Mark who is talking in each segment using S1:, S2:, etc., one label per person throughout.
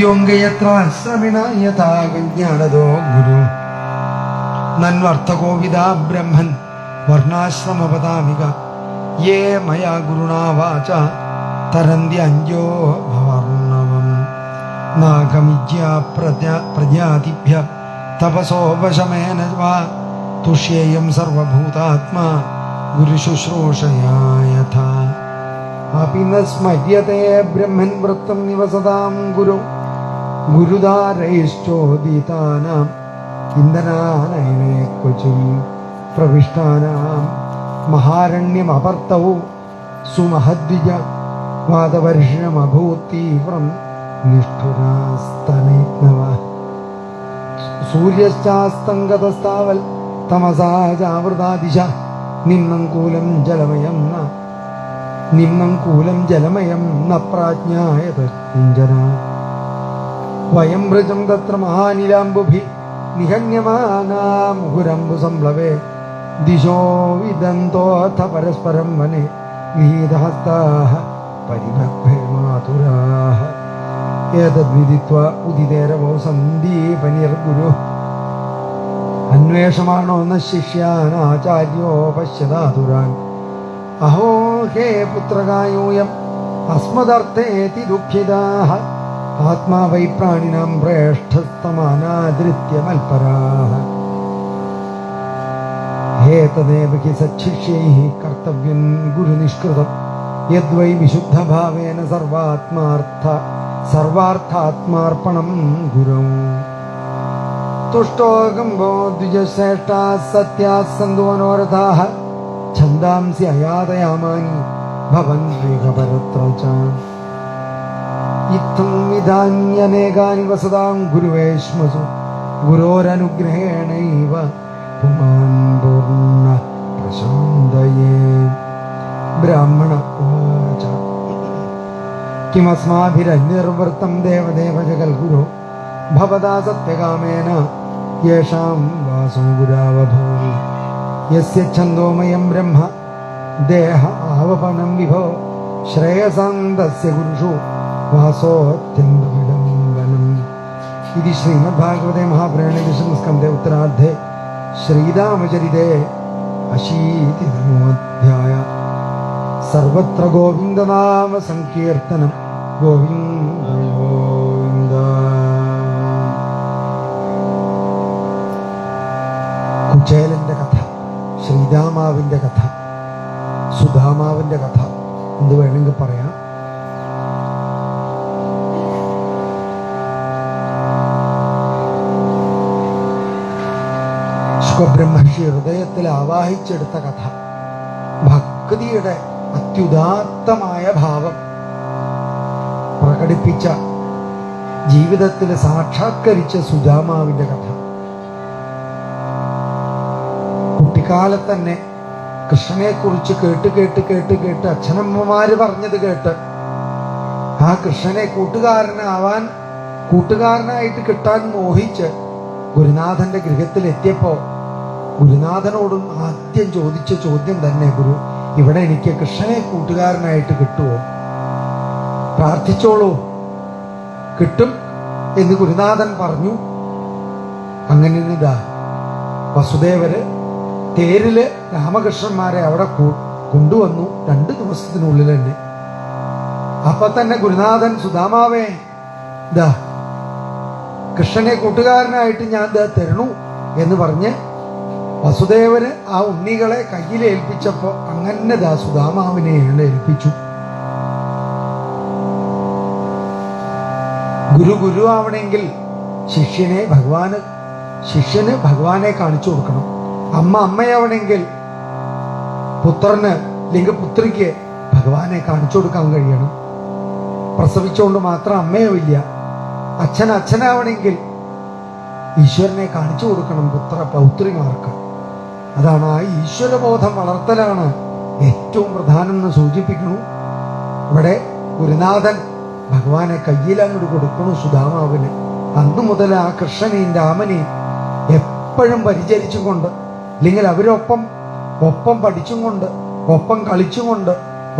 S1: അദ്യോങ്കയത്ര ശ്രമിണ യഥാജ്ഞാനതോ ഗുരു നന്വർത്ഥകോവിദ ബ്രഹ്മൻ വർണ്ണാശ്രമപദാമിക യേ മയാ ഗുരുണാ വാച തരന്തി അഞ്ജോ ഭവർണവം നാഗമിജ്യ പ്രജാ പ്രജാതിഭ്യ തപസോപശമേന വാ തുഷ്യേയം സർവഭൂതാത്മാ ഗുരുശുശ്രൂഷയാ യഥാ अपि न स्मर्यते ब्रह्मन् वृत्तं निवसतां गुरु ഗുരുതാരൈശ്ചോദിതാനാം ഇന്ധനാനൈവേക്കുചും പ്രവിഷ്ടാനാം. മഹാരണ്യമപർത്തവും സുമഹദ്വിജ വാദവർഷമഭൂതീവ്രം നിഷ്ഠുരാസ്തനേഗ്നവ സൂര്യശ്ചാസ്തംഗതസ്താവൽ തമസാജാവൃതാദിശ നിന്നങ്കൂലം ജലമയം ന. നിന്നങ്കൂലം ജലമയം ന പ്രാജ്ഞായ തഞ്ജന വയം മൃജം തത്ര മഹാനിലാംബുഭി നിഹന്യമാനാ മുഹുരംബു സംപ്ലവേ. ദിശോ വിദന്തോഥ പരസ്പരം വനെ. വിഹീതഹസ്താഃ പരിഭക്ഭേമാതുരാः ഏതദ്വിദിത്വ ഉദിതേരവോ സന്ദീപനിർഗുരു. അന്വേഷമാണോ ന ശിഷ്യാനാചാര്യോ പശ്യതാതുരാൻ. അഹോ ഹേ പുത്രകായൂയം അസ്മദർത്ഥേതി ദുഃഖിതാഃ ആത്മാ വൈ പ്രാണിനാം പ്രേഷ്ഠസ്തമാനാദൃത്യമൽപരാः ഹേ തദേവ ഹി സച്ഛിഷ്യൈः കർത്തവ്യം ഗുരുനിഷ്കൃതം. യദ്വൈ വിശുദ്ധഭാവേന സർവാത്മാർത്ഥ സർവാർത്ഥാത്മാർപ്പണം ഗുരൗ. തുഷ്ടോകമ്പോ ദ്വിജശ്രേഷ്ഠാ സത്യാ സന്തു മനോരഥാ ഛന്ദാംസി അയാതയാമാനി ഭവൻ വേഗപരത്ര ച ഇത്തം വിധാന്യനേകാനി വസതാം ഗുരുവേശ്മസു ഭവതാ സത്യകാമേന യേഷാം വാസോ ഗുരാവഭൂമി യസ്യ ഛന്ദോമയം ബ്രഹ്മ. ദേഹ ആവപനം വിഭോ ശ്രേയസാന്തസ്യ ഗുരുഷു. വാസോത്യന്തവിഡംബനം ഇത് ശ്രീമദ്ഭാഗവതേ മഹാപുരാണേ വിഷ്ണുസ്കന്ധ ഉത്തരാർദ്ധേ. ശ്രീരാമചരിതേ അശീതിതമോധ്യായ. സർവത്ര ഗോവിന്ദനാമ സങ്കീർത്തനം. ഗോവിന്ദ ഗോവിന്ദ കുചേലന്റെ കഥ ശ്രീരാമാവിന്റെ കഥ സുധാമാവിന്റെ കഥ എന്ത് വേണമെങ്കിൽ പറയാം. ശുഖബ്രഹ്മർഷി ഹൃദയത്തിൽ ആവാഹിച്ചെടുത്ത കഥ. ഭക്തിയുടെ അത്യുദാത്തമായ ഭാവം പ്രകടിപ്പിച്ച ജീവിതത്തിൽ സാക്ഷാത്കരിച്ച സുജാമാവിന്റെ കഥ. കുട്ടിക്കാലത്ത് തന്നെ കൃഷ്ണനെ കുറിച്ച് കേട്ട് കേട്ട് കേട്ട് കേട്ട് അച്ഛനമ്മമാര് പറഞ്ഞത് കേട്ട് ആ കൃഷ്ണനെ കൂട്ടുകാരനാവാൻ കൂട്ടുകാരനായിട്ട് കിട്ടാൻ മോഹിച്ച് ഗുരുനാഥന്റെ ഗൃഹത്തിൽ എത്തിയപ്പോ ഗുരുനാഥനോടും ആദ്യം ചോദിച്ച ചോദ്യം തന്നെ ഗുരു ഇവിടെ എനിക്ക് കൃഷ്ണനെ കൂട്ടുകാരനായിട്ട് കിട്ടുമോ പ്രാർത്ഥിച്ചോളൂ. കിട്ടും എന്ന് ഗുരുനാഥൻ പറഞ്ഞു. അങ്ങനെ ഇതാ വസുദേവര് തേരിൽ രാമകൃഷ്ണന്മാരെ അവിടെ കൊണ്ടുവന്നു രണ്ട് ദിവസത്തിനുള്ളിൽ തന്നെ. അപ്പൊ തന്നെ ഗുരുനാഥൻ സുധാമാവേ ദാ കൃഷ്ണനെ കൂട്ടുകാരനായിട്ട് ഞാൻ ദാ തരണു എന്ന് പറഞ്ഞ് വസുദേവന് ആ ഉണ്ണികളെ കയ്യിൽ ഏൽപ്പിച്ചപ്പോ അങ്ങനെ ദാ സുധാമാവിനെ ഏൽപ്പിച്ചു. ഗുരു ഗുരു ആവണമെങ്കിൽ ശിഷ്യനെ ഭഗവാന് ശിഷ്യന് ഭഗവാനെ കാണിച്ചു കൊടുക്കണം. അമ്മ അമ്മയാവണമെങ്കിൽ പുത്രന് അല്ലെങ്കിൽ പുത്രിക്ക് ഭഗവാനെ കാണിച്ചു കൊടുക്കാൻ കഴിയണം. പ്രസവിച്ചുകൊണ്ട് മാത്രം അമ്മയാവില്ല അച്ഛൻ അച്ഛനാവണമെങ്കിൽ ഈശ്വരനെ കാണിച്ചു കൊടുക്കണം പുത്ര പൗത്രിമാർക്ക്. അതാണ് ആ ഈശ്വരബോധം വളർത്തലാണ് ഏറ്റവും പ്രധാനം എന്ന് സൂചിപ്പിക്കുന്നു. ഇവിടെ ഗുരുനാഥൻ ഭഗവാനെ കയ്യിൽ അങ്ങോട്ട് കൊടുക്കണു സുധാമാവിന്. അന്നു മുതൽ ആ കൃഷ്ണനെയും രാമനെയും എപ്പോഴും പരിചരിച്ചുകൊണ്ട് അല്ലെങ്കിൽ അവരൊപ്പം ഒപ്പം പഠിച്ചും കൊണ്ട് ഒപ്പം കളിച്ചുകൊണ്ട്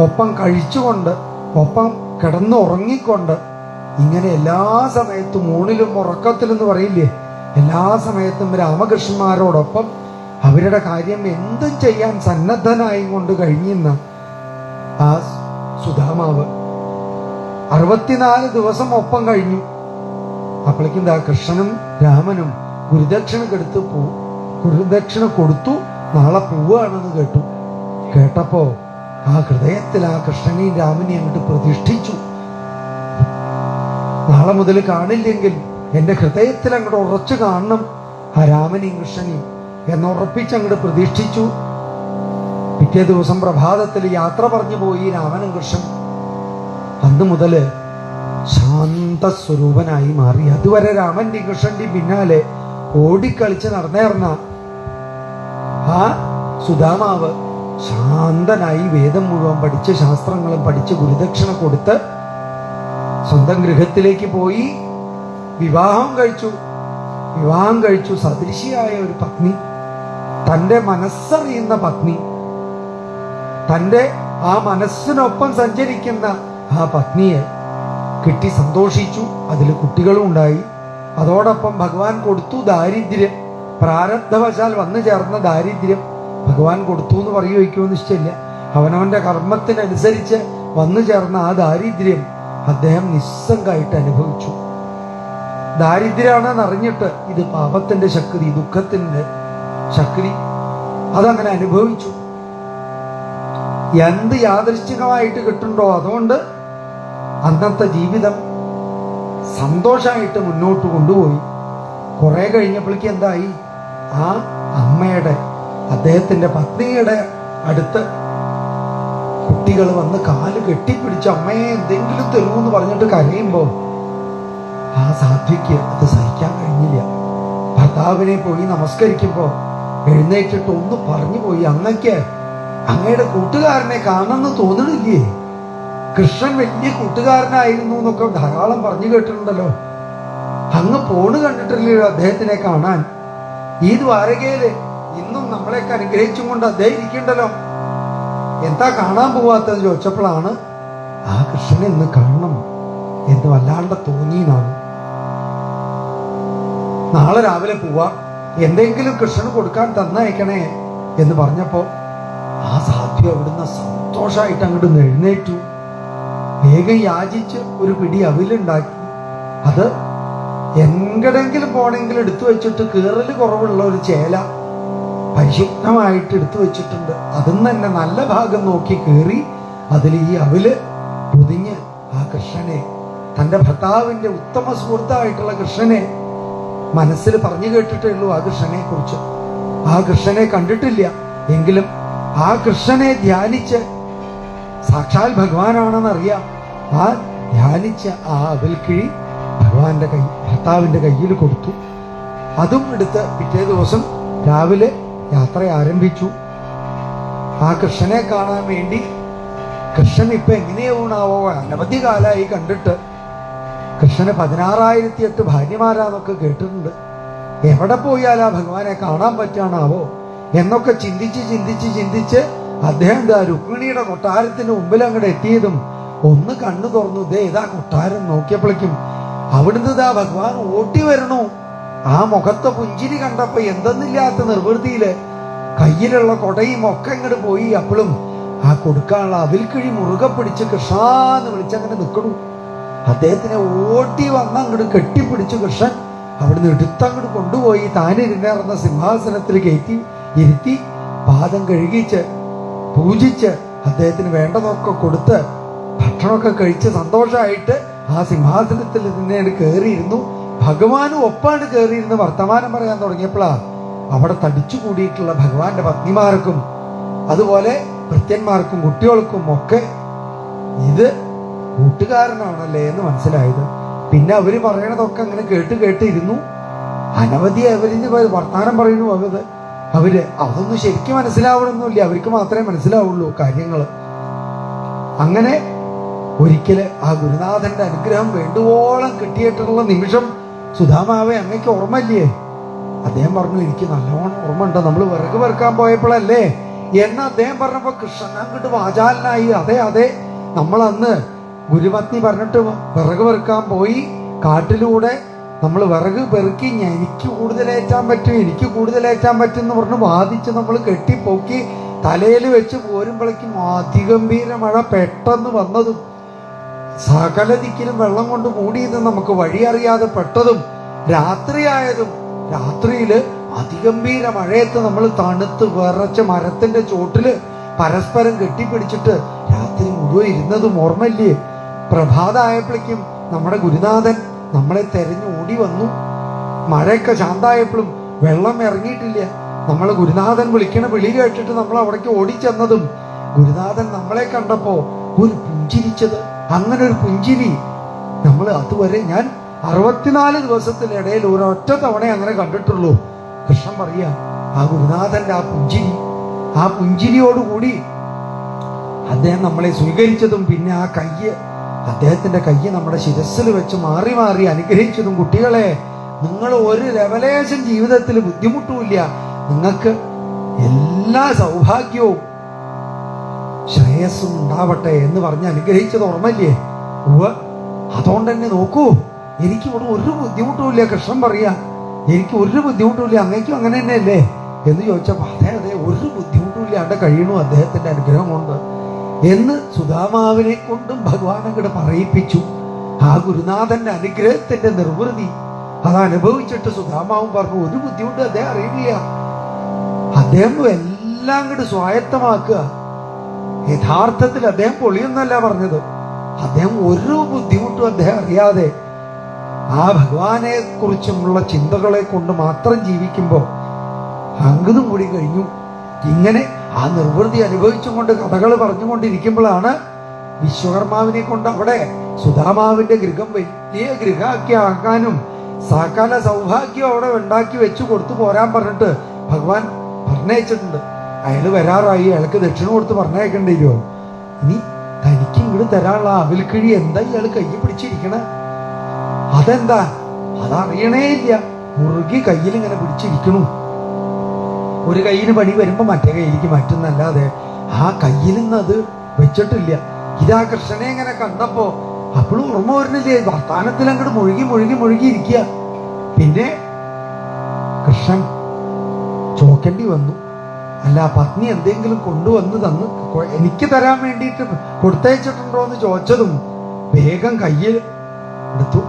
S1: ഒപ്പം കഴിച്ചുകൊണ്ട് ഒപ്പം കിടന്നുറങ്ങിക്കൊണ്ട് ഇങ്ങനെ എല്ലാ സമയത്തും ഊണിലും ഉറക്കത്തിലും എന്ന് പറയില്ലേ? എല്ലാ സമയത്തും രാമകൃഷ്ണന്മാരോടൊപ്പം അവരുടെ കാര്യം എന്തും ചെയ്യാൻ സന്നദ്ധനായി കൊണ്ട് കഴിഞ്ഞിരുന്ന ആ സുധാമാവ് അറുപത്തിനാല് ദിവസം ഒപ്പം കഴിഞ്ഞു. അപ്പോഴേക്കും ദാ കൃഷ്ണനും രാമനും ഗുരുദക്ഷിണ കെടുത്ത് പോ ഗുരുദക്ഷിണ കൊടുത്തു നാളെ പോവുകയാണെന്ന് കേട്ടു. കേട്ടപ്പോ ആ ഹൃദയത്തിൽ ആ കൃഷ്ണനെയും രാമനെയും അങ്ങോട്ട് പ്രതിഷ്ഠിച്ചു. നാളെ മുതൽ കാണില്ലെങ്കിൽ എന്റെ ഹൃദയത്തിൽ അങ്ങോട്ട് ഉറച്ചു കാണണം ആ രാമനെയും കൃഷ്ണനെയും. എന്നുറപ്പിച്ച് അങ്ങോട്ട് പ്രതീക്ഷിച്ചു പിറ്റേ ദിവസം പ്രഭാതത്തിൽ യാത്ര പറഞ്ഞു പോയി രാമനും കൃഷ്ണൻ അന്ന് മുതൽ ശാന്തസ്വരൂപനായി മാറി. അതുവരെ രാമന്റെയും കൃഷ്ണന്റെയും പിന്നാലെ ഓടിക്കളിച്ച് നടന്നേർന്ന ആ സുധാമാവ് ശാന്തനായി വേദം മുഴുവൻ പഠിച്ച് ശാസ്ത്രങ്ങളും പഠിച്ച് ഗുരുദക്ഷിണ കൊടുത്ത് സ്വന്തം ഗൃഹത്തിലേക്ക് പോയി. വിവാഹം കഴിച്ചു. വിവാഹം കഴിച്ചു. സദൃശിയായ ഒരു പത്നി. തന്റെ മനസ്സറിയുന്ന പത്നി തന്റെ ആ മനസ്സിനൊപ്പം സഞ്ചരിക്കുന്ന ആ പത്നിയെ കിട്ടി സന്തോഷിച്ചു. അതിൽ കുട്ടികളും ഉണ്ടായി. അതോടൊപ്പം ഭഗവാൻ കൊടുത്തു ദാരിദ്ര്യം. പ്രാരബ്ധവശാൽ വന്നു ചേർന്ന ദാരിദ്ര്യം ഭഗവാൻ കൊടുത്തു എന്ന് പറയുമോ നിശ്ചയില്ല. അവനവന്റെ കർമ്മത്തിനനുസരിച്ച് വന്നു ചേർന്ന ആ ദാരിദ്ര്യം അദ്ദേഹം നിസ്സംഗമായിട്ട് അനുഭവിച്ചു. ദാരിദ്ര്യമാണെന്ന് അറിഞ്ഞിട്ട് ഇത് പാപത്തിന്റെ ശക്തി ദുഃഖത്തിന്റെ ശക്തി അതങ്ങനെ അനുഭവിച്ചു. എന്ത് യാദൃശ്ചികമായിട്ട് കിട്ടുണ്ടോ അതുകൊണ്ട് അന്നത്തെ ജീവിതം സന്തോഷമായിട്ട് മുന്നോട്ട് കൊണ്ടുപോയി. കുറെ കഴിഞ്ഞപ്പോഴേക്ക് എന്തായി? ആ അമ്മയുടെ അദ്ദേഹത്തിന്റെ പത്നിയുടെ അടുത്ത് കുട്ടികൾ വന്ന് കാൽ കെട്ടിപ്പിടിച്ച് അമ്മയെ എന്തെങ്കിലും തരുമെന്ന് പറഞ്ഞിട്ട് കരയുമ്പോൾ ആ സാധ്വിക്ക് അത് സഹിക്കാൻ കഴിഞ്ഞില്ല. ഭർത്താവിനെ പോയി നമസ്കരിക്കുമ്പോ എഴുന്നേറ്റിട്ട് ഒന്ന് പറഞ്ഞു പോയി. അങ്ങക്ക് അങ്ങയുടെ കൂട്ടുകാരനെ കാണണമെന്ന് തോന്നണില്ലേ? കൃഷ്ണൻ വലിയ കൂട്ടുകാരനായിരുന്നു എന്നൊക്കെ ധാരാളം പറഞ്ഞു കേട്ടിട്ടുണ്ടല്ലോ. അങ്ങ് പോണ് കണ്ടിട്ടില്ലല്ലോ അദ്ദേഹത്തിനെ കാണാൻ. ഈ ദ്വാരകയിൽ ഇന്നും നമ്മളെയൊക്കെ അനുഗ്രഹിച്ചും കൊണ്ട് അദ്ദേഹം ഇരിക്കണ്ടല്ലോ. എന്താ കാണാൻ പോവാത്തത് ചോദിച്ചപ്പോഴാണ് ആ കൃഷ്ണനെ ഇന്ന് കാണണം എന്ന് വല്ലാണ്ട് തോന്നിയെന്നാണ്. നാളെ രാവിലെ പോവാ. എന്തെങ്കിലും കൃഷ്ണന് കൊടുക്കാൻ തന്നയക്കണേ എന്ന് പറഞ്ഞപ്പോ ആ സാധ്യ അവിടുന്ന് സന്തോഷമായിട്ട് അങ്ങോട്ട് എഴുന്നേറ്റു. വേഗം യാചിച്ച് ഒരു പിടി അവിലുണ്ടാക്കി. അത് എങ്ങടെങ്കിലും പോണെങ്കിൽ എടുത്തു വെച്ചിട്ട് കീറൽ കുറവുള്ള ഒരു ചേല പരിശുദ്ധമായിട്ട് എടുത്തു വെച്ചിട്ടുണ്ട്. അതിൽ തന്നെ നല്ല ഭാഗം നോക്കി കീറി അതിൽ ഈ അവിൽ പൊതിഞ്ഞ് ആ കൃഷ്ണനെ തന്റെ ഭർത്താവിന്റെ ഉത്തമ സുഹൃത്തായിട്ടുള്ള കൃഷ്ണനെ മനസ്സിൽ പറഞ്ഞു കേട്ടിട്ടേ ഉള്ളൂ ആ കൃഷ്ണനെ കുറിച്ച് ആ കൃഷ്ണനെ കണ്ടിട്ടില്ല. എങ്കിലും ആ കൃഷ്ണനെ ധ്യാനിച്ച് സാക്ഷാൽ ഭഗവാനാണെന്ന് അറിയാം ആ ധ്യാനിച്ച ആ അവൽക്കിഴി ഭഗവാന്റെ കൈ ഭർത്താവിന്റെ കയ്യിൽ കൊടുത്തു. അതും എടുത്ത് പിറ്റേ ദിവസം രാവിലെ യാത്ര ആരംഭിച്ചു. ആ കൃഷ്ണനെ കാണാൻ വേണ്ടി കൃഷ്ണൻ ഇപ്പൊ എങ്ങനെയാവണാവോ അനവധി കാലമായി കണ്ടിട്ട് കൃഷ്ണന് പതിനാറായിരത്തി എട്ട് ഭാര്യമാരാന്നൊക്കെ കേട്ടിട്ടുണ്ട്. എവിടെ പോയാലാ ഭഗവാനെ കാണാൻ പറ്റാണാവോ എന്നൊക്കെ ചിന്തിച്ച് ചിന്തിച്ച് ചിന്തിച്ച് അദ്ദേഹം ആ രുക്മിണിയുടെ കൊട്ടാരത്തിന് മുമ്പിൽ അങ്ങോട്ട് എത്തിയതും ഒന്ന് കണ്ണു തുറന്നു ദേ ഇതാ കൊട്ടാരം നോക്കിയപ്പോഴേക്കും അവിടുന്ന് ഇതാ ഭഗവാൻ ഓട്ടി വരണു. ആ മുഖത്തെ പുഞ്ചിരി കണ്ടപ്പോ എന്തെന്നില്ലാത്ത നിർവൃത്തിയിൽ കയ്യിലുള്ള കൊടയും ഒക്കെ ഇങ്ങോട്ട് പോയി. അപ്പോഴും ആ കൊടുക്കാനുള്ള അവിൽക്കിഴി മുറുകെ പിടിച്ച് കൃഷാന്ന് വിളിച്ചങ്ങനെ നിൽക്കണു അദ്ദേഹത്തിനെ ഓട്ടി വന്ന് അങ്ങോട്ട് കെട്ടിപ്പിടിച്ചു കൃഷ്ണൻ അവിടുന്ന് എടുത്തങ്ങോട്ട് കൊണ്ടുപോയി. താനിരുന്നേറുന്ന സിംഹാസനത്തിൽ കയറ്റി ഇരുത്തി പാദം കഴുകിച്ച് പൂജിച്ച് അദ്ദേഹത്തിന് വേണ്ടതൊക്കെ കൊടുത്ത് ഭക്ഷണമൊക്കെ കഴിച്ച് സന്തോഷമായിട്ട് ആ സിംഹാസനത്തിൽ നിന്നേട് കയറിയിരുന്നു. ഭഗവാനും ഒപ്പാണ് കയറിയിരുന്ന് വർത്തമാനം പറയാൻ തുടങ്ങിയപ്പോഴാ അവിടെ തടിച്ചു കൂടിയിട്ടുള്ള ഭഗവാന്റെ പത്നിമാർക്കും അതുപോലെ ഭൃത്യന്മാർക്കും കുട്ടികൾക്കും ഒക്കെ ഇത് കൂട്ടുകാരനാണല്ലേ എന്ന് മനസ്സിലായത്. പിന്നെ അവർ പറയണതൊക്കെ അങ്ങനെ കേട്ട് കേട്ട് ഇരുന്നു. അനവധി അവരിന് വർത്തമാനം പറയുന്നു അവർ. അവർ അതൊന്നും ശരിക്കും മനസ്സിലാവണമെന്നില്ല അവർക്ക് മാത്രമേ മനസ്സിലാവുള്ളൂ കാര്യങ്ങൾ അങ്ങനെ ഒരിക്കൽ ആ ഗുരുനാഥന്റെ അനുഗ്രഹം വേണ്ടുവോളം കിട്ടിയിട്ടുള്ള നിമിഷം സുധാമാവെ അങ്ങക്ക് ഓർമ്മയില്ലേ? അദ്ദേഹം പറഞ്ഞു എനിക്ക് നല്ലോണം ഓർമ്മ ഉണ്ട് നമ്മൾ വിറക് വെറുക്കാൻ പോയപ്പോഴല്ലേ? എന്ന് അദ്ദേഹം പറഞ്ഞപ്പോ കൃഷ്ണൻ അങ്ങോട്ട് വാചാലനായി. അതെ അതെ. നമ്മൾ അന്ന് ഗുരുപത്നി പറഞ്ഞിട്ട് വിറക് പെറുക്കാൻ പോയി. കാട്ടിലൂടെ നമ്മൾ വിറക് പെറുക്കി "ഞാൻ- എനിക്ക് കൂടുതലേറ്റാൻ പറ്റും എനിക്ക് കൂടുതലേറ്റാൻ പറ്റും എന്ന് പറഞ്ഞ് വാദിച്ച് നമ്മൾ കെട്ടിപ്പൊക്കി തലയിൽ വെച്ച് പോരുമ്പോഴേക്കും അതിഗംഭീര മഴ പെട്ടെന്ന് വന്നതും സകല ദിക്കിലും വെള്ളം കൊണ്ട് മൂടിയത് നമുക്ക് വഴിയറിയാതെ പെട്ടതും രാത്രിയായതും. രാത്രിയിൽ അതിഗംഭീര മഴയത്ത് നമ്മൾ തണുത്ത് വിറച്ച് മരത്തിന്റെ ചോട്ടിൽ പരസ്പരം കെട്ടിപ്പിടിച്ചിട്ട് രാത്രി മുഴുവൻ ഇരുന്നതും ഓർമ്മയില്ലേ? പ്രഭാതമായപ്പോഴേക്കും നമ്മുടെ ഗുരുനാഥൻ നമ്മളെ തെരഞ്ഞു ഓടി വന്നു. മഴയൊക്കെ ശാന്തായപ്പോഴും വെള്ളം ഇറങ്ങിയിട്ടില്ല. നമ്മൾ ഗുരുനാഥൻ വിളിക്കണ വിളി കേട്ടിട്ട് നമ്മൾ അവിടേക്ക് ഓടിച്ചെന്നതും ഗുരുനാഥൻ നമ്മളെ കണ്ടപ്പോ ഒരു പുഞ്ചിരിച്ചത്. അങ്ങനെ ഒരു പുഞ്ചിരി. നമ്മൾ അതുവരെ ഞാൻ അറുപത്തിനാല് ദിവസത്തിനിടയിൽ ഒരൊറ്റ തവണ അങ്ങനെ കണ്ടിട്ടുള്ളൂ. കൃഷ്ണൻ പറയ ആ ഗുരുനാഥന്റെ ആ പുഞ്ചിരി ആ പുഞ്ചിരിയോടുകൂടി അദ്ദേഹം നമ്മളെ സ്വീകരിച്ചതും പിന്നെ ആ കയ്യ് അദ്ദേഹത്തിന്റെ കയ്യ് നമ്മുടെ ശിരസ്സിൽ വെച്ച് മാറി മാറി അനുഗ്രഹിച്ചതും കുട്ടികളെ നിങ്ങൾ ഒരു ലെവലേശം ജീവിതത്തിൽ ബുദ്ധിമുട്ടുമില്ല. നിങ്ങൾക്ക് എല്ലാ സൗഭാഗ്യവും ശ്രേയസ്സും ഉണ്ടാവട്ടെ എന്ന് പറഞ്ഞ് അനുഗ്രഹിച്ചത് ഓർമ്മയില്ലേ? ഉവ അതുകൊണ്ട് തന്നെ നോക്കൂ എനിക്ക് ഇവിടെ ഒരു ബുദ്ധിമുട്ടുമില്ല. കൃഷ്ണൻ പറയാ എനിക്ക് ഒരു ബുദ്ധിമുട്ടുമില്ല അങ്ങേക്കും അങ്ങനെ തന്നെയല്ലേ? എന്ന് ചോദിച്ചപ്പോൾ അതെ അതെ ഒരു ബുദ്ധിമുട്ടുമില്ലാണ്ട് കഴിയണു അദ്ദേഹത്തിന്റെ അനുഗ്രഹം കൊണ്ട്. എന്ന് സുധാമാവിനെ കൊണ്ടും ഭഗവാൻ അങ്ങോട്ട് പറയിപ്പിച്ചു. ആ ഗുരുനാഥന്റെ അനുഗ്രഹത്തിന്റെ നിർവൃതി അത് അനുഭവിച്ചിട്ട് സുധാമാവും പറഞ്ഞു ഒരു ബുദ്ധിമുട്ട് അദ്ദേഹം അറിയില്ല. അദ്ദേഹം എല്ലാം അങ്ങോട്ട് സ്വായത്തമാക്കുക. യഥാർത്ഥത്തിൽ അദ്ദേഹം പൊളിയെന്നല്ല പറഞ്ഞത്. അദ്ദേഹം ഒരു ബുദ്ധിമുട്ടും അദ്ദേഹം അറിയാതെ ആ ഭഗവാനെ കുറിച്ചുമുള്ള ചിന്തകളെ കൊണ്ട് മാത്രം ജീവിക്കുമ്പോൾ അങ്കതും കൂടി കഴിഞ്ഞു. ഇങ്ങനെ ആ നിർവൃതി അനുഭവിച്ചുകൊണ്ട് കഥകൾ പറഞ്ഞുകൊണ്ടിരിക്കുമ്പോഴാണ് വിശ്വകർമാവിനെ കൊണ്ട് അവിടെ സുധാമാവിന്റെ ഗൃഹം വലിയ ഗൃഹമാക്കി ആക്കാനും സകല സൗഭാഗ്യം അവിടെ ഉണ്ടാക്കി വെച്ചു കൊടുത്തു പോരാൻ പറഞ്ഞിട്ട് ഭഗവാൻ പറഞ്ഞയച്ചിട്ടുണ്ട്. അയാൾ വരാറായി. അയാൾക്ക് ദക്ഷിണ കൊടുത്ത് പറഞ്ഞയക്കണ്ടോ ഇനി തനിക്ക് ഇങ്ങോട്ട് തരാനുള്ള അവിൽക്കിഴി എന്താ ഇയാൾ കൈ പിടിച്ചിരിക്കണ? അതെന്താ? അതറിയണേ ഇല്ല. മുറുകി കയ്യിൽ ഇങ്ങനെ പിടിച്ചിരിക്കണു. ഒരു കയ്യിന് പണി വരുമ്പോൾ മറ്റേ കയ്യിലേക്ക് മാറ്റുന്നല്ലാതെ ആ കയ്യിൽ നിന്ന് അത് വെച്ചിട്ടില്ല. ഇതാ കൃഷ്ണനെ ഇങ്ങനെ കണ്ടപ്പോ അപ്പോഴും ഓർമ്മ വരുന്നില്ലേ? വർത്താനത്തിൽ അങ്ങോട്ട് മുഴുകി മുഴുകി മുഴുകി ഇരിക്കുക. പിന്നെ കൃഷ്ണൻ ചോക്കേണ്ടി വന്നു. അല്ല പത്നി എന്തെങ്കിലും കൊണ്ടുവന്ന് തന്ന് എനിക്ക് തരാൻ വേണ്ടിയിട്ട് കൊടുത്തയച്ചിട്ടുണ്ടോ എന്ന് ചോദിച്ചതും വേഗം കയ്യിൽ എടുത്തു.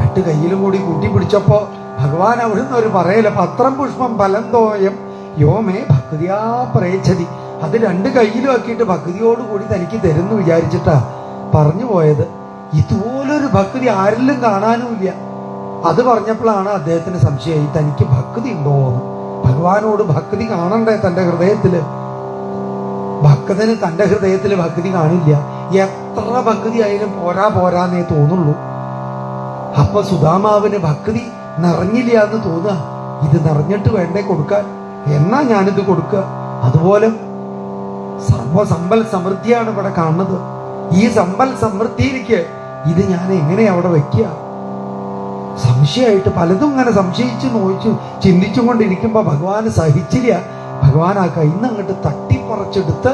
S1: രണ്ട് കയ്യിലും കൂടി കൂട്ടി പിടിച്ചപ്പോ ഭഗവാൻ അവിടുന്ന് ഒരു പറയല പത്രം പുഷ്പം ഫലം തോയം യോമേ ഭക്തിയാ പ്രേച്ഛതി. അത് രണ്ട് കയ്യിലും ആക്കിയിട്ട് ഭക്തിയോടുകൂടി തനിക്ക് തരുന്നു വിചാരിച്ചിട്ടാ പറഞ്ഞു പോയത്. ഇതുപോലൊരു ഭക്തി ആരിലും കാണാനുമില്ല. അത് പറഞ്ഞപ്പോഴാണ് അദ്ദേഹത്തിന് സംശയമായി തനിക്ക് ഭക്തി ഉണ്ടോ ഭഗവാനോട് ഭക്തി കാണണ്ടേ തന്റെ ഹൃദയത്തിൽ? ഭക്തന് തന്റെ ഹൃദയത്തിൽ ഭക്തി കാണില്ല. എത്ര ഭക്തി ആയാലും പോരാ പോരാന്നേ തോന്നുള്ളൂ. അപ്പൊ സുധാമാവിന് ഭക്തി നിറഞ്ഞില്ല എന്ന് തോന്നുക. ഇത് നിറഞ്ഞിട്ട് വേണ്ടേ കൊടുക്കാൻ? എന്നാ ഞാനിത് കൊടുക്കുക? അതുപോലെ സർവസമ്പൽ സമൃദ്ധിയാണ് ഇവിടെ കാണുന്നത്. ഈ സമ്പൽ സമൃദ്ധിയിലേക്ക് ഇത് ഞാൻ എങ്ങനെ അവിടെ വെക്കുക സംശയമായിട്ട് പലതും ഇങ്ങനെ സംശയിച്ച് നോയിച്ചു ചിന്തിച്ചും കൊണ്ടിരിക്കുമ്പോ ഭഗവാന് സഹിച്ചില്ല. ഭഗവാൻ ആ കയ്യിൽ അങ്ങോട്ട് തട്ടിപ്പറച്ചെടുത്ത്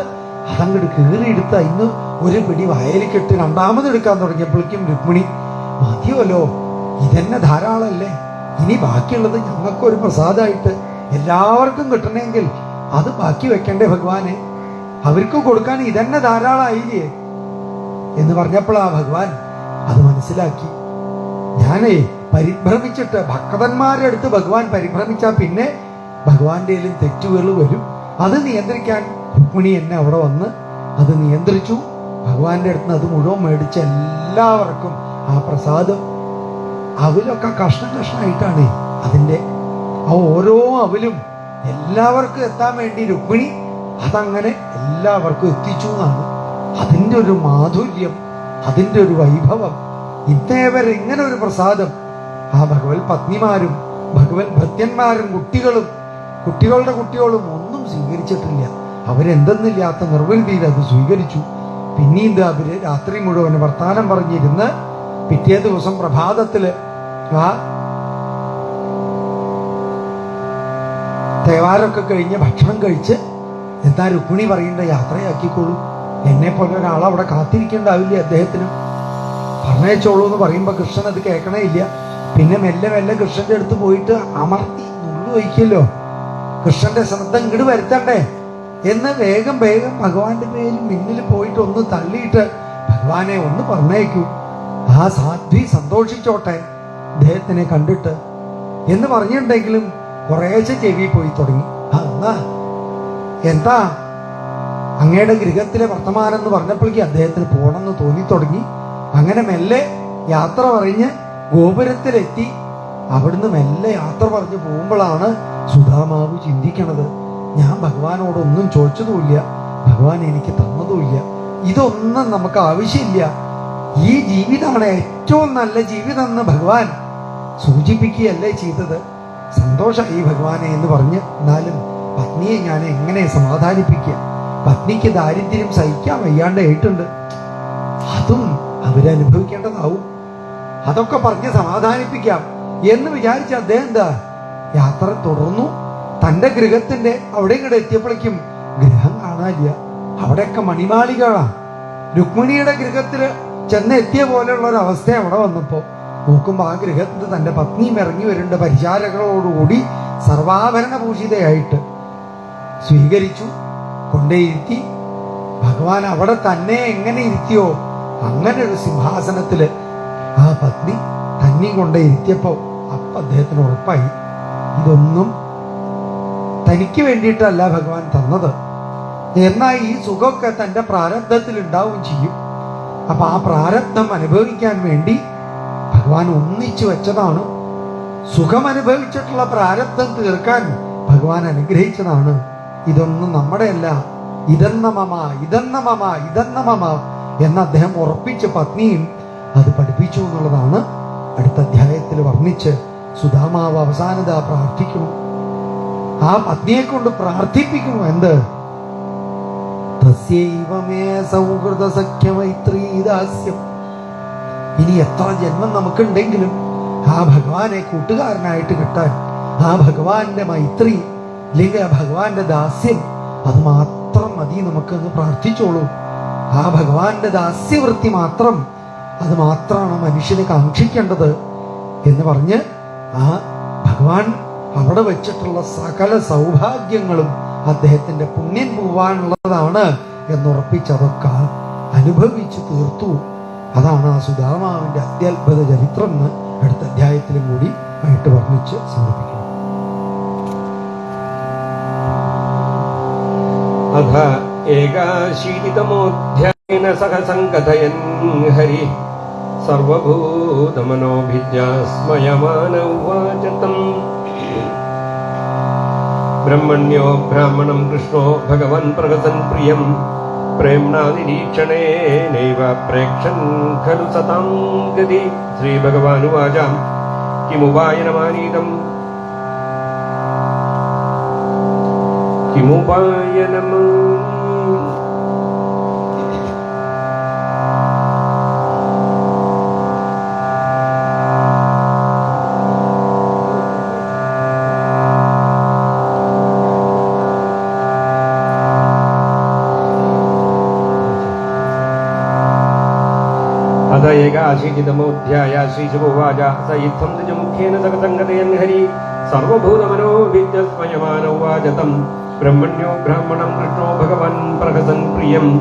S1: അതങ്ങോട്ട് കീറിയെടുത്ത് ഇന്ന് ഒരു പിടി വയലിക്കിട്ട് രണ്ടാമത് എടുക്കാൻ തുടങ്ങിയപ്പോഴേക്കും രുക്മിണി മതിയല്ലോ ഇതന്നെ ധാരാളമല്ലേ? ഇനി ബാക്കിയുള്ളത് ഞങ്ങൾക്കൊരു പ്രസാദമായിട്ട് എല്ലാവർക്കും കിട്ടണമെങ്കിൽ അത് ബാക്കി വെക്കണ്ടേ ഭഗവാനെ? അവർക്ക് കൊടുക്കാൻ ഇതന്നെ ധാരാളമായില്ലേ എന്ന് പറഞ്ഞപ്പോഴാ ഭഗവാൻ അത് മനസ്സിലാക്കി. ഞാനേ പരിഭ്രമിച്ചിട്ട് ഭക്തന്മാരുടെ അടുത്ത് ഭഗവാൻ പരിഭ്രമിച്ചാൽ പിന്നെ ഭഗവാന്റെ തെറ്റുകൾ വരും. അത് നിയന്ത്രിക്കാൻ രുക്മിണി എന്നെ അവിടെ വന്ന് അത് നിയന്ത്രിച്ചു. ഭഗവാന്റെ അടുത്ത് അത് മുഴുവൻ മേടിച്ച എല്ലാവർക്കും ആ പ്രസാദം. അവരൊക്കെ കഷ്ണം കഷ്ണമായിട്ടാണ് അതിന്റെ ആ ഓരോ അവലും എല്ലാവർക്കും എത്താൻ വേണ്ടി രുക്മിണി അതങ്ങനെ എല്ലാവർക്കും എത്തിച്ചു എന്നാണ്. അതിന്റെ ഒരു മാധുര്യം അതിന്റെ ഒരു വൈഭവം ഇന്നേ ഇങ്ങനെ ഒരു പ്രസാദം. ആ ഭഗവത് പത്നിമാരും ഭഗവത് ഭൃത്യന്മാരും കുട്ടികളും കുട്ടികളുടെ കുട്ടികളും ഒന്നും സ്വീകരിച്ചിട്ടില്ല. അവരെന്തെന്നില്ലാത്ത നിർവൃതിയിൽ അത് സ്വീകരിച്ചു. പിന്നീട് അവർ രാത്രി മുഴുവൻ വർത്താനം പറഞ്ഞിരുന്ന് പിറ്റേ ദിവസം പ്രഭാതത്തിൽ ആ തേവാരമൊക്കെ കഴിഞ്ഞ് ഭക്ഷണം കഴിച്ച് എന്താ രുക്മിണി പറയേണ്ട യാത്രയാക്കിക്കോളൂ. എന്നെ പോലെ ഒരാൾ അവിടെ കാത്തിരിക്കേണ്ടാവില്ലേ അദ്ദേഹത്തിന്? പറഞ്ഞയച്ചോളൂ എന്ന് പറയുമ്പോൾ കൃഷ്ണൻ അത് കേൾക്കണേ ഇല്ല. പിന്നെ മെല്ലെ മെല്ലെ കൃഷ്ണന്റെ അടുത്ത് പോയിട്ട് അമർത്തി നുള്ളു വയ്ക്കല്ലോ. കൃഷ്ണന്റെ ശ്രദ്ധ ഇങ്ങോട്ട് വരുത്തണ്ടേ? എന്ന് വേഗം വേഗം ഭഗവാന്റെ പേരിൽ മുന്നിൽ പോയിട്ട് ഒന്ന് തള്ളിയിട്ട് ഭഗവാനെ ഒന്ന് പറഞ്ഞേക്കൂ ആ സാധ്വി സന്തോഷിച്ചോട്ടെ അദ്ദേഹത്തിനെ കണ്ടിട്ട്. എന്ന് പറഞ്ഞിട്ടുണ്ടെങ്കിലും കുറേശ്ശെ ചെവി പോയി തുടങ്ങി. അന്നാ എന്താ? അങ്ങയുടെ ഗൃഹത്തിലെ വർത്തമാനം എന്ന് പറഞ്ഞപ്പോഴേക്ക് അദ്ദേഹത്തിന് പോണെന്ന് തോന്നി തുടങ്ങി. അങ്ങനെ മെല്ലെ യാത്ര പറഞ്ഞ് ഗോപുരത്തിലെത്തി. അവിടുന്ന് മെല്ലെ യാത്ര പറഞ്ഞ് പോകുമ്പോഴാണ് സുധാമാവ് ചിന്തിക്കണത്. ഞാൻ ഭഗവാനോടൊന്നും ചോദിച്ചതുമില്ല. ഭഗവാൻ എനിക്ക് തന്നതുമില്ല. ഇതൊന്നും നമുക്ക് ആവശ്യമില്ല. ഈ ജീവിതമാണ് ഏറ്റവും നല്ല ജീവിതം എന്ന് ഭഗവാൻ സൂചിപ്പിക്കുകയല്ലേ ചെയ്തത്. സന്തോഷമായി ഭഗവാനെ എന്ന് പറഞ്ഞ് എന്നാലും പത്നിയെ ഞാൻ എങ്ങനെ സമാധാനിപ്പിക്കുക? പത്നിക്ക് ദാരിദ്ര്യം സഹിക്കാൻ വയ്യാണ്ട് ഏറ്റുണ്ട്. അതും അവരനുഭവിക്കേണ്ടതാവും. അതൊക്കെ പറഞ്ഞ് സമാധാനിപ്പിക്കാം എന്ന് വിചാരിച്ച അദ്ദേഹം എന്താ? യാത്ര തുടർന്നു. തന്റെ ഗൃഹത്തിന്റെ അവിടെ ഇങ്ങോട്ട് എത്തിയപ്പോഴേക്കും ഗൃഹം കാണാനില്ല. അവിടെയൊക്കെ മണിമാളികളാണ് രുക്മിണിയുടെ ഗൃഹത്തിൽ ചെന്ന് എത്തിയ പോലെയുള്ള ഒരു അവസ്ഥ അവിടെ വന്നപ്പോ നോക്കുമ്പോ ആ ഗൃഹത്തിൽ തന്റെ പത്നിയും ഇറങ്ങി വരേണ്ട പരിചാരകളോടുകൂടി സർവാഭരണ പൂജിതയായിട്ട് സ്വീകരിച്ചു കൊണ്ടേയിരുത്തി ഭഗവാൻ അവിടെ തന്നെ എങ്ങനെ ഇരുത്തിയോ അങ്ങനെ ഒരു സിംഹാസനത്തിൽ ആ പത്നി തന്നെ കൊണ്ടേ ഇരുത്തിയപ്പോൾ അപ്പം അദ്ദേഹത്തിന് ഉറപ്പായി. ഇതൊന്നും തനിക്ക് വേണ്ടിയിട്ടല്ല ഭഗവാൻ തന്നത്. എന്നാൽ ഈ സുഖമൊക്കെ തന്റെ പ്രാരബ്ധത്തിൽ ഉണ്ടാവുകയും ചെയ്യും. അപ്പം ആ പ്രാരബ്ധം അനുഭവിക്കാൻ വേണ്ടി ഭഗവാൻ ഒന്നിച്ചു വെച്ചതാണ്. സുഖം അനുഭവിച്ചിട്ടുള്ള പ്രാരബ്ധം തീർക്കാൻ ഭഗവാൻ അനുഗ്രഹിച്ചതാണ്. ഇതൊന്നും നമ്മുടെ അല്ല ഇതെന്ന മമ ഇതെന്ന മമ ഇതെന്ന മമ എന്ന് അദ്ദേഹം ഉറപ്പിച്ച പത്നിയും അത് പഠിപ്പിച്ചു എന്നുള്ളതാണ് അടുത്ത അധ്യായത്തിൽ വർണിച്ച് സുധാമാവ് അവസാനത പ്രാർത്ഥിക്കുന്നു. ആ പത്നിയെ കൊണ്ട് പ്രാർത്ഥിപ്പിക്കുന്നു എന്ത്? തസ്യൈവമേ സൗഹൃദ സഖ്യ മൈത്രീ ദാസ്യം ഇനി എത്ര ജന്മം നമുക്കുണ്ടെങ്കിലും ആ ഭഗവാനെ കൂട്ടുകാരനായിട്ട് കിട്ടാൻ ആ ഭഗവാന്റെ മൈത്രി അല്ലെങ്കിൽ ആ ഭഗവാന്റെ ദാസ്യം അത് മാത്രം മതി നമുക്കൊന്ന് പ്രാർത്ഥിച്ചോളൂ. ആ ഭഗവാന്റെ ദാസ്യവൃത്തി മാത്രം അത് മാത്രമാണ് മനുഷ്യന് കാക്ഷിക്കേണ്ടത് എന്ന് പറഞ്ഞ് ആ ഭഗവാൻ അവിടെ വെച്ചിട്ടുള്ള സകല സൗഭാഗ്യങ്ങളും അദ്ദേഹത്തിന്റെ പുണ്യം പോവാനുള്ളതാണ് എന്നുറപ്പിച്ചതൊക്കെ അനുഭവിച്ചു തീർത്തു. അതാണ് ആ സുധാമാവിന്റെ അത്യത്ഭുത ചരിത്രം എന്ന് അടുത്ത അധ്യായത്തിലും കൂടി ആയിട്ട് വർണിച്ച് സമർപ്പിക്കുന്നു
S2: അഥ ഏകാശീതമോധ്യായന സഹ സങ്കഥയൻ ഹരി. സർവഭൂതമനോഭിജാസ്മയമാന ഉവാചതം ബ്രഹ്മണ്യോ ബ്രാഹ്മണം കൃഷ്ണോ ഭഗവാൻ പ്രകസൻ പ്രിയം. प्रेम्णा निरीक्षणेनैव प्रेक्षन् खलु सताम् गति श्रीभगवानुवाचाम् किमुपायनमानीतम् किमुपायनम् श्रीशुभुवाच स इत्थं निजमुखेन सगतङ्गतयन् हरि सर्वभूतमनो विद्यस्मयमानौ वाचतम् ब्रह्मण्यो ब्राह्मणम् कृष्णो भगवन् प्रहसन् प्रियम्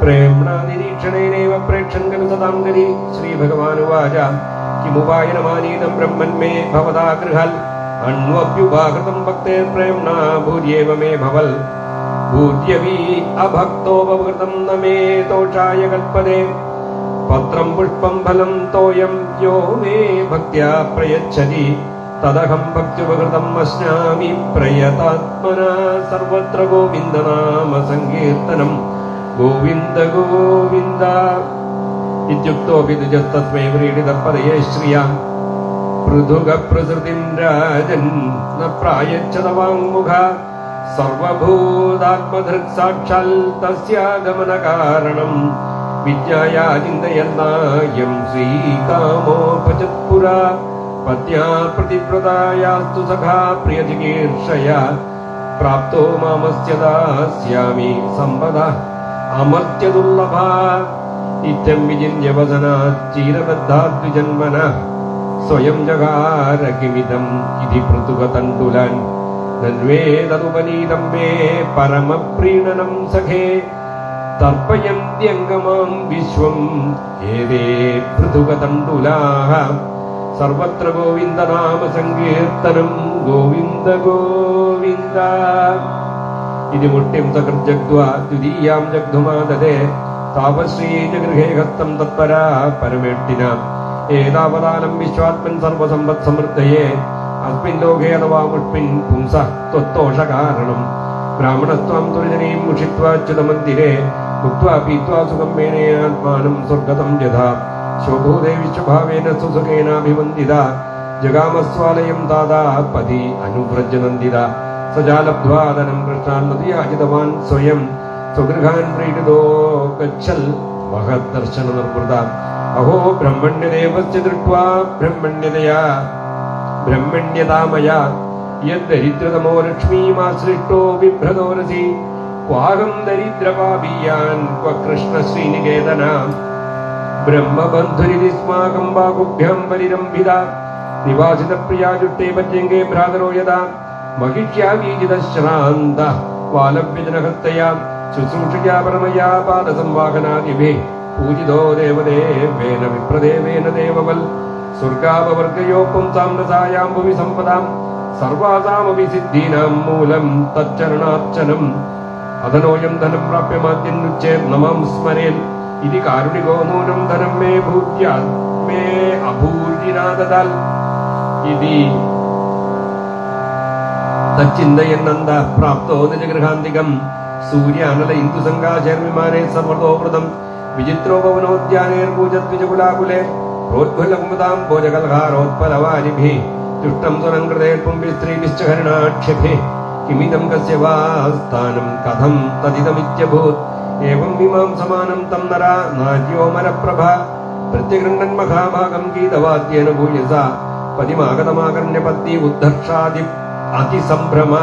S2: प्रेम्णा निरीक्षणेनैव प्रेक्षन् खलु सदां गति। श्रीभगवानुवाच, किमुपायनमानीतं ब्रह्मन् मे भवदा गृहल्। अन्वप्युपाकृतं भक्तेर्प्रेम्णा भूर्येव मे भवल्। भूर्यपि अभक्तोपकृतं न मे तोषाय कल्पते। പത്രം പുഷ്പം ഫലം തോയം യോ മേ ഭക്യാ പ്രയച്ഛതി. തദഹം ഭക്തിപകൃതം വശ്നാമി പ്രയതാത്മന സർവത്ര ഗോവിന്ദനാമ സങ്കീർത്തനം. ഗോവിന്ദ ഗോവിന്ദ. ഇത്യുക്തോപി പദയേ ശ്രിയ. ശ്രിയാ പൃഥുഗപ്രസൃതിം രാജൻ ന പ്രായച്ഛത വാങ്മുഖ സർവഭൂതാത്മധൃക്സാക്ഷാൽ തസ്യാഗമനകാരണം. വിദ്യയാ ചിന്തയെന്നായം ശ്രീകാമോപചത്പുര പത്യാ പ്രതിപ്രദായാസ്തു സഖാ പ്രിയതികീർഷയ. പ്രാപ്തോ മാമസ്യദാസ്യാമി സമ്പദ. അമർത്യദുർലഭ. ഇറ്റം വിചിന്യവസനാച്ചീരബദ്ധാദ്വിജന്മന സ്വയം ജകാര കിമിതം ഇതി പൃഥുകതണ്ടുലൻ നന്വേതതുപനീതം മേ പരമപ്രീണനം സഖേ. തർപ്പയന്ത്യംഗമാം വിശ്വം. ഏതേ പൃഥുകതണ്ടുലാഹ. സർവത്ര ഗോവിന്ദനാമ സങ്കീർത്തനം ഗോവിന്ദ ഗോവിന്ദ. ഇതി മുട്ടിം സകൃജഗ്ധ്വാ ദ്വിതീയാം ജഗ്ധുമാദദേ താപശ്രീജഗൃഹേ ഹസ്തം തത്പരാ പരമേട്ടിന. ഏതാവതാനം വിശ്വാത്മൻ സർവസമ്പത് സമൃദ്ധയേ. അസ്മിൻ ലോകേ അഥവാ മുഷ്മിൻ പുംസ ത്വത്തോഷകാരണം. ബ്രാഹ്മണസ്വാം ദുരിജനീം മുഷിത്വാച്യുതമന്ദിരേ ഭുക്വാ പീത്വാ സുഖം മേനയാത്മാനം സ്വർഗതം യഥാ ശോഭൂതേ വിശ്വഭാവേന സുസുഖേനാഭിവന്ദിത ജഗാമസ്വാലയം ദാദാ പതി അനുവ്രജ നന്ദിത സജാലബ്ധ്വാദനം കൃഷ്ണാൻ നദിയാചിതവാൻ സ്വയം സ്വഗൃഹാൻ പ്രീഡിതോ ഗച്ഛൽ മഹദർശന നിർവൃത അഹോ ബ്രഹ്മണ്യദേവസ്യ ദൃഷ്ട്വാ ബ്രഹ്മണ്യതയാ ബ്രഹ്മണ്യതാമയ യദ്ദരിദ്രതമോ ലക്ഷ്മീമാശ്രിഷ്ടോ ബിഭ്രതോരസി ക്വാഹം ദരിദ്രപാപിയാൻ ക്വ കൃഷ്ണ ശ്രീനികേതന ബ്രഹ്മബന്ധുരിസ്മാകം ബാഹുഭ്യം പരിരംഭിത. നിവാസിത പ്രിയാജുട്ടേ പര്യങ്കേ ഭ്രാതരോ യഥാ മഹിഷ്യാവീജിത ശ്രാന്ത വാലവ്യജനഹസ്തയാ ശുശ്രൂഷയാ പരമയാ പാദസംവാഹനാദിവേ. പൂജിതോ ദേവദേവേന വിപ്രദേവേന ദേവവൽ. സ്വർഗാപവർഗയോ പുംസാം രസായാം ഭുവി സമ്പദാം സർവാസാമപി സിദ്ധീനാം മൂലം തച്ചരണാർച്ചനം. അധനോയം ധനം പ്രാപ്യമാദ്യന്നുച്ചേർ നമം സ്മരേൽ ഇതി കാരുണികോ നൂനം ധനം മേ ഭൂത്യാൽ മേ അഭൂരിനാദതാൽ. ഇതി തച്ചിന്തയെന്നന്ത പ്രാപ്തോ നിജഗൃഹാന്തികം. സൂര്യാനല ഇന്ദുസംഗാചേർവിമാനെ സർവതോവൃതം. വിചിത്രോപവനോദ്യാനേർപൂജദ്വിജകുലാകുലെ പ്രോദ്ഫുലകുമുദാം ഭോജകൽഹാരോത്പലവാരിഭി. ദുഷ്ടം സ്വനംകൃതേ പുംഭി സ്ത്രീഭിശ്ചഹരണാക്ഷഭേ കിമിതം കസ്യ വാ കസ്യവാസ്ഥാനം കഥം തദിതമിത്യഭൂത് ഏവം ഇമാം സമാനം തം നര നാര്യോമരപ്രഭ പ്രത്യഗൃഹൻ മഹാഭാഗം ഗീതവാദ്യേന ഭൂയസ പതിമാഗതമാകർണ്യപത്നി ഉദ്ധർഷാദി അതിസംഭ്രമ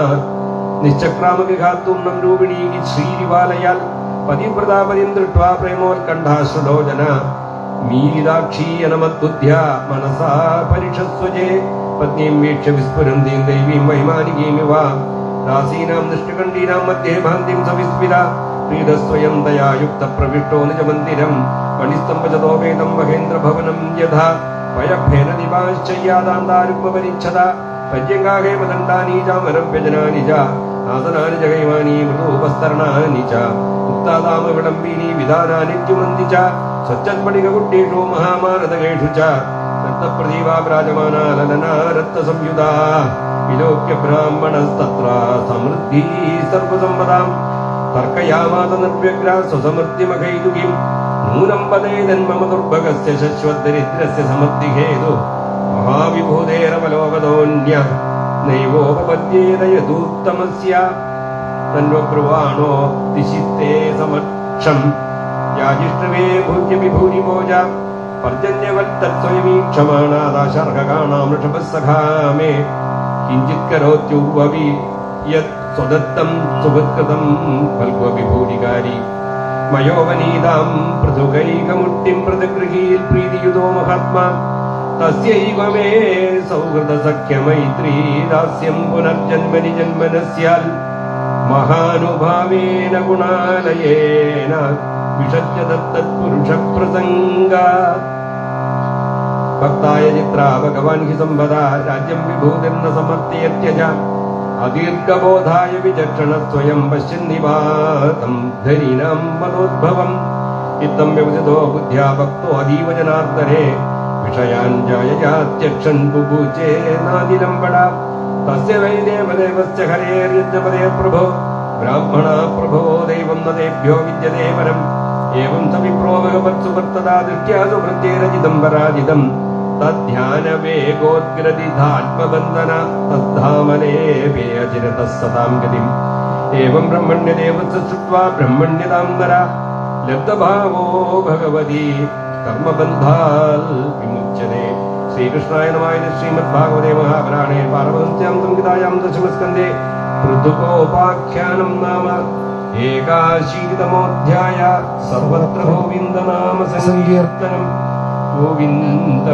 S2: നിശ്ചക്രാമവിഘാത്തൂർണം രൂപിണീ ശ്രീരിവാലയാൽ പതിവ്രതാപതിം ദൃഷ്ട്വാ പ്രേമോത്കണ്ഠാശ്രുതോജന മീലിതാക്ഷീയനമദ്ബുദ്ധ്യ മനസാ പരിഷസ്വജേ പത്നീം വീക്ഷ്യ വിസ്ഫുരന്തീം ദൈവീം വൈമാനികീമിവ दासीनां दृष्टिकण्डीनां मध्ये भान्तिं सविस्मिरा प्रीदस्वयं दयायुक्तप्रविष्टो निजमन्दिरं मणिस्तम्भजतो वेदं महेन्द्रभवनं यथा पयभेददिवाश्चय्यादां दारुपरिच्छदा पर्यङ्गागे मदण्डानीजामरं व्यजनानि च आसनानि जगैवानि मृतोपस्तरणानि च उत्तादामविडम्बिनी विधानानित्युमन्ति च सच्चत्पटिकगुड्डेषु महामारदगेषु च रक्तप्रदीवाविराजमाना ललना रक्तसंयुधा വിലോക്യ ബ്രാഹ്മണസ്തത്ര സമൃദ്ധി സർവസമ്പദാം. തർക്കയാമാത നിർവ്യഗ്ര സ്വസമൃദ്ധിമഖൈതുകിം നൂനം പദേതൻ മമ ദുർഭഗസ്യ ശശ്വദരിദ്രസ്യ സമൃദ്ധിഹേതു. മഹാവിഭൂതേരവലോകതോന്യ നൈവോപപദ്യേതയദൂത്തമസ്യ. തന്വബ്രുവാണോ ദിശിത്തേ സമക്ഷം. യാജിഷ്ണവേ ഭൂജ്യമിഭൂരിമോജ പർജന്യവത്തത്സ്വയമീക്ഷമാണാദാശർഹകാണാം ഋഷഭസഖാമേ കിഞ്ചിത് കരോത്യുവവി യത് സ്വദത്തം സുഹൃത്കൃതം ഫൽഗ്വവിഭൂരികാരി മയോവനീതാം പൃഥുകൈകമുട്ടിം പ്രതിഗൃഹീൽ പ്രീതിയുതോ മഹാത്മാ. തസ്യൈവ മേ സൗഹൃദസഖ്യമൈത്രീ ദാസ്യം പുനർജന്മനി ജന്മന സ്യാൽ മഹാനുഭാവേന ഗുണാലയേന വിഷജ്യ തത്പുരുഷപ്രസംഗ ഭക്തായ ചിത്ര ഭഗവാൻ ഹി സമ്പദ രാജ്യം വിഭൂതിർന്ന സമർത്ഥയത്യജ അദീർഘബോധായ വിചക്ഷണ സ്വയം പശ്യന്നിവാതം ധരീനാം മനോദ്ഭവം. ഇത്തം വ്യവസിതോ ബുദ്ധ്യാ ഭക്തോ അതീവ വിഷയാഞ്ജായക്ഷൻ വിഷയാൻ നാദിലംബട തസ്യ വൈ ദേവദേവസ്യ ഹരേർയജ്ഞപദേ പ്രഭോ. ബ്രാഹ്മണ പ്രഭോ ദൈവം നദേഭ്യോ വിദ്യതേ പരം. ഏവം സ വിപ്രോ ഭഗവത് ദൃഷ്ട്യാ സുവൃത്തേരജിതം പരാജിതം तद्ध्यानवेगोद्ग्रदिधात्मबन्धन तद्धामनेऽपि अचिरतः सतां गतिम् एवं ब्रह्मण्यदेवस्य श्रुत्वा ब्रह्मण्यतां नरा लब्धभावो भगवती कर्मबन्धाल् विमुच्यते श्रीकृष्णाय नमाय श्रीमद्भागवते महापुराणे पारमहंस्यां संहितायां दशमस्कन्दे पृथुकोपाख्यानं नाम एकाशीतमोऽध्याय सर्वत्र गोविन्दनाम सङ्कीर्तनम् गोविन्द